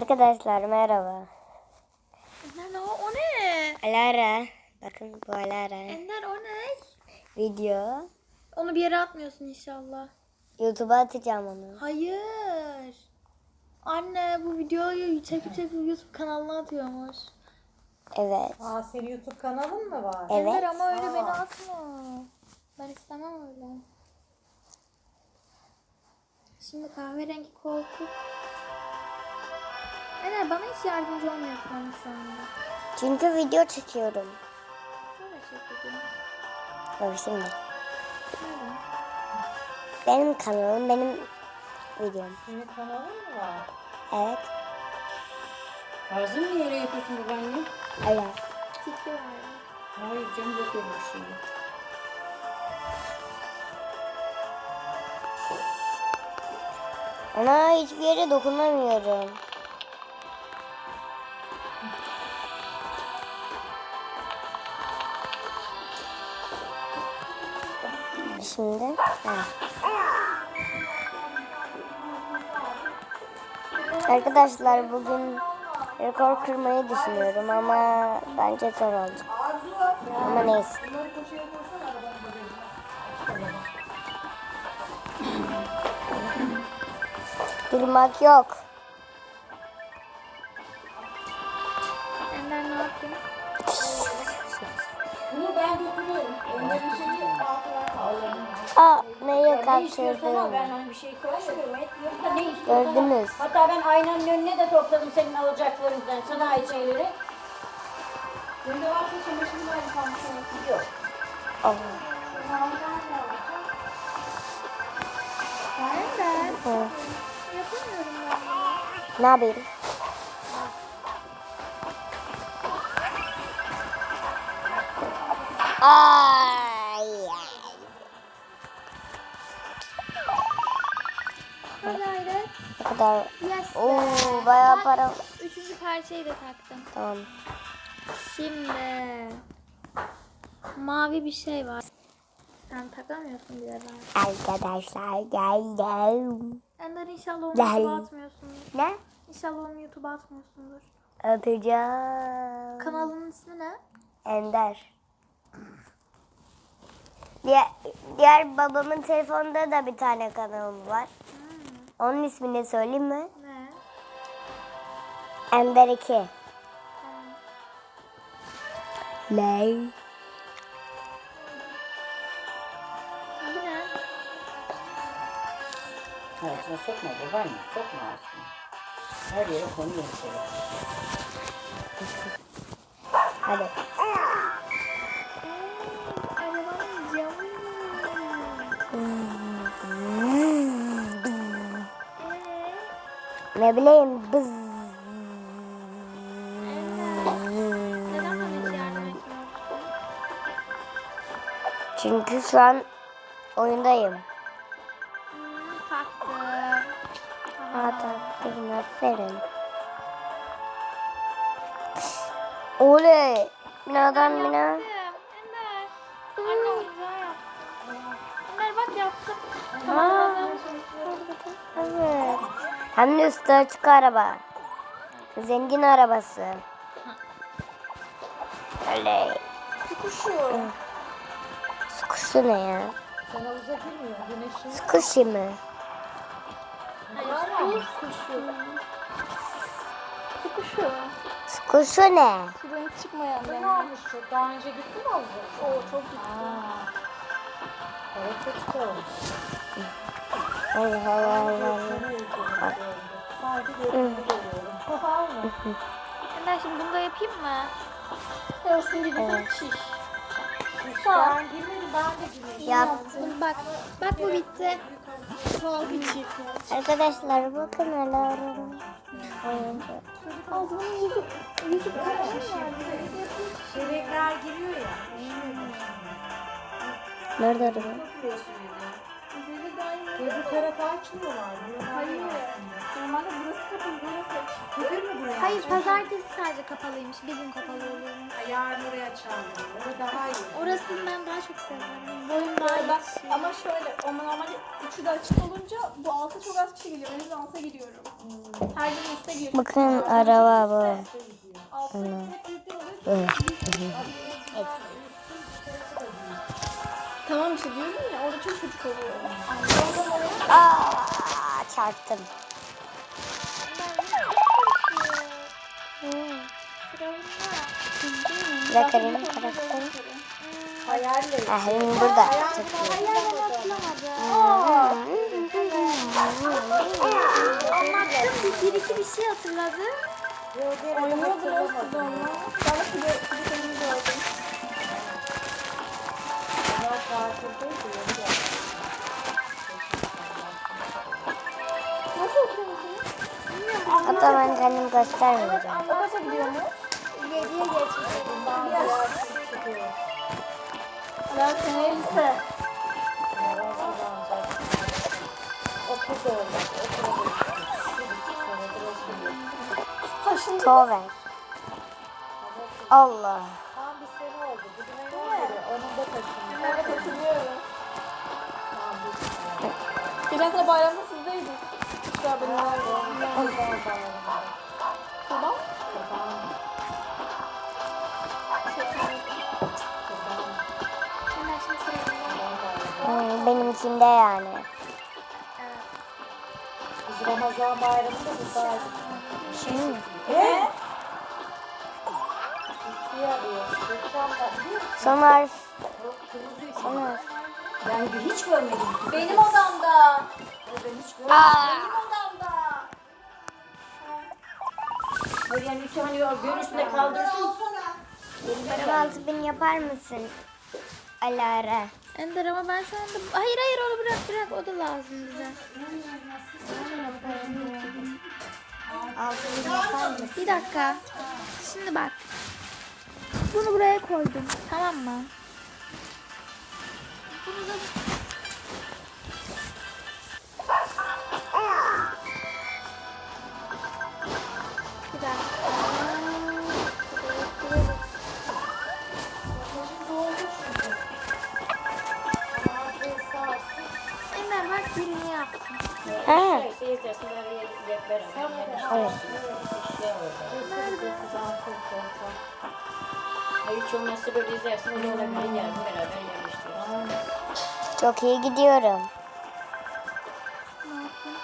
Arkadaşlar merhaba. Ender o, o ne? Alara. Bakın bu Alara. Ender o ne? Video. Onu bir yere atmıyorsun inşallah. YouTube'a atacağım onu. Hayır. Anne bu videoyu çekip çekip YouTube kanalına atıyormuş. Evet. Aa senin YouTube kanalın mı var? Evet. Ender ama öyle beni atma. Ben istemem öyle. Şimdi kahverengi koltuk. Ender bana hiç yardımcı olmuyorsun ama şu anda. Çünkü video çekiyorum. Şöyle çekeceğim. Bak şimdi. Şöyle. Benim kanalım benim videom. Senin kanalın mı var? Evet. Ağzını niye öyle yapıyorsun babaanne? Öyle. Tiki var. Hayır canım yok öyle bir şey. Ona hiçbir yere dokunamıyorum. Şimdi ha. Arkadaşlar bugün rekor kırmayı düşünüyorum ama bence zor olacak. Ama neyse. Durmak yok. Ender ne? Bunu ben götürüyorum. Önde bir şeyi altına kaldım. Aa Ne istiyorsan kaçırdım? ben hani bir şey koymuyorum. Ne istiyorsan. Gördünüz. Hatta ben aynanın önüne de topladım senin alacaklarından. Sana ait şeyleri. Varsa çamaşır var Yok. Allah. Ender. Hı. Yapamıyorum ben. Ne yapayım? Ay. Kadar? Yes. Oo be. bayağı para. Üçüncü parçayı da taktım. Tamam. Şimdi mavi bir şey var. Sen takamıyorsun bile ben. Arkadaşlar geldim. Ender inşallah onu. YouTube'a atmıyorsundur. Ne? İnşallah onu YouTube'a atmıyorsundur. Atacağım. Kanalının ismi ne? Ender. Diğer, diğer babamın telefonunda da bir tane kanalım var. Onun ismini söyleyeyim mi? Ne? Ender 2. Tamam. Lay. Bu ne? Ağzına sokma babaanne. Sokma ağzına. Her yere konuyor şey. Hadi. Ne bileyim bız. Çünkü şu an oyundayım. Taktım. Ha taktım aferin. Oley. Binadan bina. Ender. Ender bak yaptım. Aa, evet. Hem de üstü açık araba. Zengin arabası. Oley. Kuşu. Squishy ne ya? Sen havuza girmiyor. Güneşin Squishy mi? Hayır, su kuşu. Su kuşu. Squishy ne? Sudan çıkmayan ne benim. olmuş çok? Daha önce gitti mi havuza? Oo çok gitti. Evet çok olmuş. Allah Allah Allah. Mı? Ender şimdi bunu da yapayım mı? Olsun gibi Evet. şiş. Ben girmedim ben de girmedim. Yaptım. Bak, bak bu bitti. Arkadaşlar bakın oyuncu. Ağzımın yüzü, yüzü kaçmış. Bebekler giriyor ya. Nerede araba? Öbür tarafa açmıyorlar. Hayır. Normalde burası kapalı, burası açık. Gelir mi buraya? Hayır pazartesi sadece kapalıymış. Bir gün kapalı oluyor. Yarın oraya. O daha iyi. Orasını ben daha çok seviyorum. Boyum daha Bak yetişiyor. ama şöyle ama normalde üçü de açık olunca bu alta çok az kişi geliyor. Ben yüzden alta giriyorum. Her gün üste giriyorum. Bakın araba bu. Altta hep büyükler oluyor. Evet. Diyorum ya orada çok çocuk oluyor. Aa, çarptım. Benim karakterim. Hayalle. Ah benim burada. Çok iyi. Anlattım bir, bir iki bir şey hatırladı. Oynuyordunuz siz onunla. Ben de kıdı kıdı Nasıl oturuyorsunuz? Hatta ben kendim göstermeyeceğim. O kaça gidiyor mu? Yediye geçmiş. Ben seneye lise. Taşındı. Tover. Allah. Geçen sene bayramda sizdeydik. Şu benim Ondan sonra Tamam. Şimdi Hmm, benimkinde yani. Biz Ramazan bayramında buradaydık. Ne? Musun? Son harf. Harf. Yani bir hiç görmedim. Benim odamda. Ben hiç görmedim. Aa, Benim odamda. Böyle yani hani o göğün üstünde kaldırsın. Kahvaltı bin yapar mısın? Alara. Ender ama ben şu anda... Hayır hayır onu bırak bırak o da lazım bize. Yapar mısın? Bir dakika. Şimdi bak. Bunu buraya koydum. Tamam mı? Yaparım. Evet. Hiç olmazsa böyle izlersin. Yani beraber yerleştiririz. Çok iyi gidiyorum. Ne yapayım?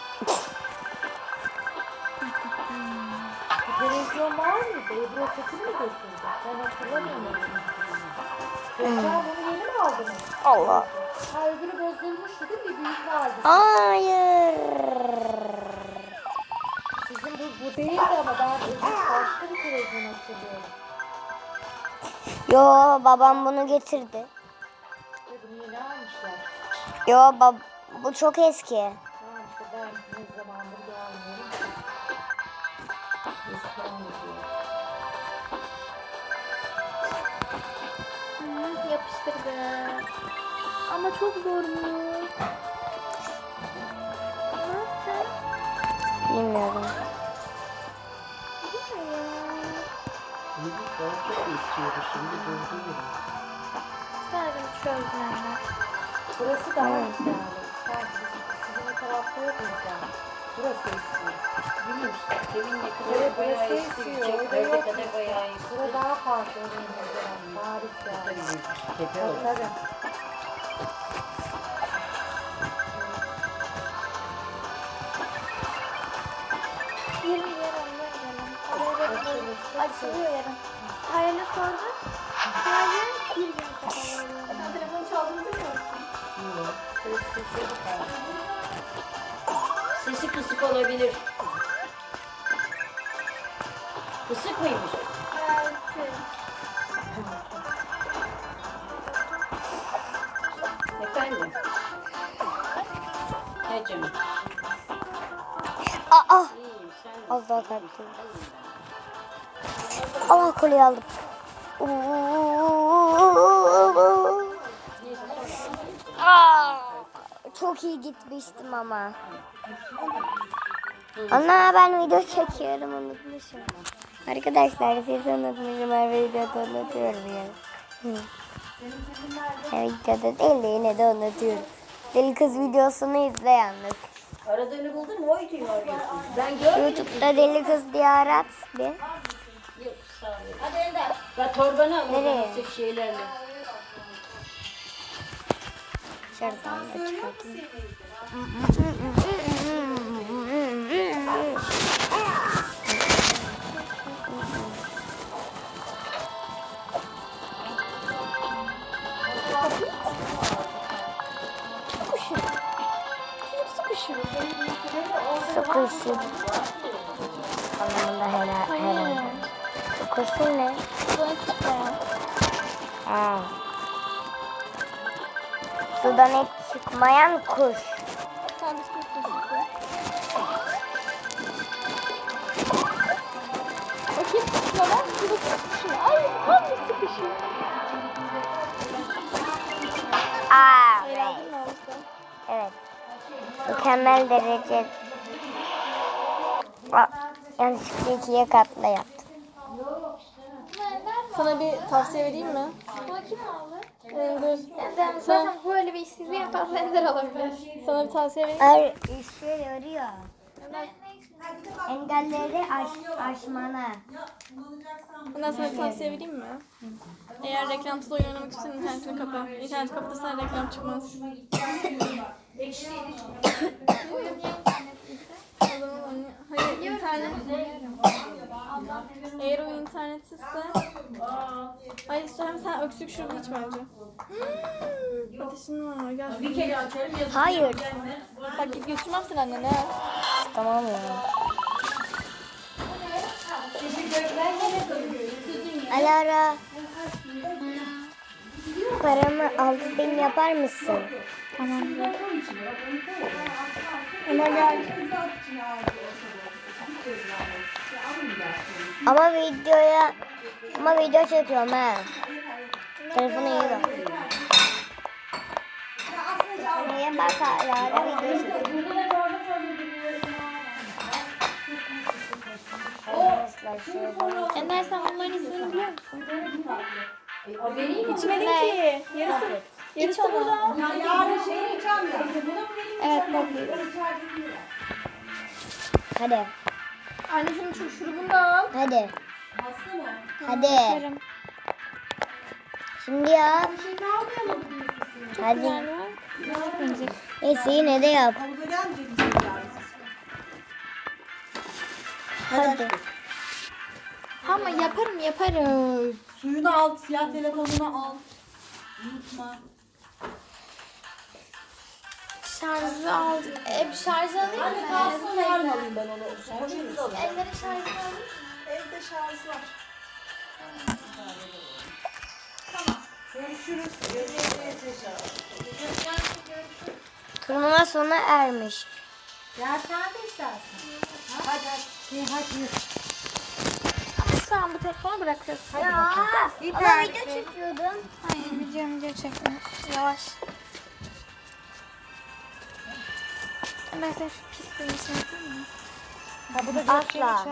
Televizyon var mıydı? Ebru Ötesi mi götürdü? Ben hatırlamıyorum. Geçen bunu yeni mi aldınız? Allah. Ha öbürü bozulmuştu değil mi? Bir büyük vardı. Hayır. Sizin bu, bu değildi ama ben başka bir televizyon hatırlıyorum. Yo babam bunu getirdi. Yo bab bu çok eski. Tamam işte ben ne zamandır gelmiyorum. İstanbul'da. Hı, yapıştırdı. Ama çok zor mu? Ne yapacağım? Bilmiyorum. Sadece çözdüm Ender. Burası daha güzel. Sen, sizin o tarafta yok sen? Burası. Bilmiyorum işte. Evin yakını Evet, bayağı esiyor. Yok. kadar bayağı eski. Burada daha farklı örneğin Paris yani. Tepe Tabii. tabii. Ondan gelin. Parayla açılıyor yarın. Parayla sordum. Sadece Sesi kısık olabilir. Kısık mıymış? Evet. Efendim? Ne canım? Aa. İyiyim sen daha kalktı. Allah kolyeyi aldım. Aa, çok iyi gitmiştim ama. Ana ben video çekiyorum unutmuşum. Arkadaşlar siz unutmuşum ben videoda unutuyorum ya. Hı. Ben videoda değil de yine de unutuyorum. Deli kız videosunu izle yalnız. Aradığını buldun mu? O videoyu arıyorsun. Ben görmedim. Youtube'da deli kız diye arat bir. Yok sağ ol. Hadi Ender. Ben torbanı al. Nereye? şeylerle. Şuradan da çıkartayım. Sıkışır. Anlamında helal. Sıkışır ne? Ha. Sudan hiç çıkmayan kuş. Bakayım şurada sıkışıyor. Ay tam sıkışıyor. Aa, evet. Evet. Mükemmel derece. Aa, yanlışlıkla ikiye katla yaptım. Sana bir tavsiye vereyim mi? Bakayım abi. Ender zaten böyle bir işsizliği yaparsa Ender alabilir. Sana bir tavsiye vereyim mi? Ay, işe yarıyor. Engelleri aş, aşmana. Ondan sana bir tavsiye vereyim mi? Eğer reklamsız oyun oynamak istiyorsan internetini kapa. İnternet kapatırsan reklam çıkmaz. O zaman oyna- Hayır internet. Eğer o internetsizse Ay hem sen öksürük şurubu iç bence. Hmm, Ateşin var gel. Bir kere açarım yazık. Hayır. Bak götürmem seni annene. Tamam ya. Alara. Paramı altı bin yapar mısın? Ama gel. Ama videoya ama video çekiyorum ha. Telefonu iyi bak. Neye bak Alara video çekiyorum. Ender sen bunların ismini biliyor musun? İçmedin ki. Yarısı. Yarısı burada. Evet bak. Hadi. Anne şunun şu şurubunu da al. Hadi. Hadi. Şimdi yap. Hadi. Neyse yine de yap. Hadi. Ama yaparım yaparım. Suyunu al, siyah telefonunu al. Unutma. Şarjı aldım. E, bir şarjı alayım mı? Anne kalsın yarın alayım ben onu. Poşeti de alayım. Ellerin şarjını alayım. Evde şarj var. Görüşürüz. Görüşürüz. Turnuva sona ermiş. Ya sen de istersin. Hadi hadi. Hadi. Lütfen bu telefonu bırakıyorsun. Ya, ama video çekiyordum. Hayır video video çekme. Yavaş. Ben senin şu pisliğini şey yapayım mı? Asla.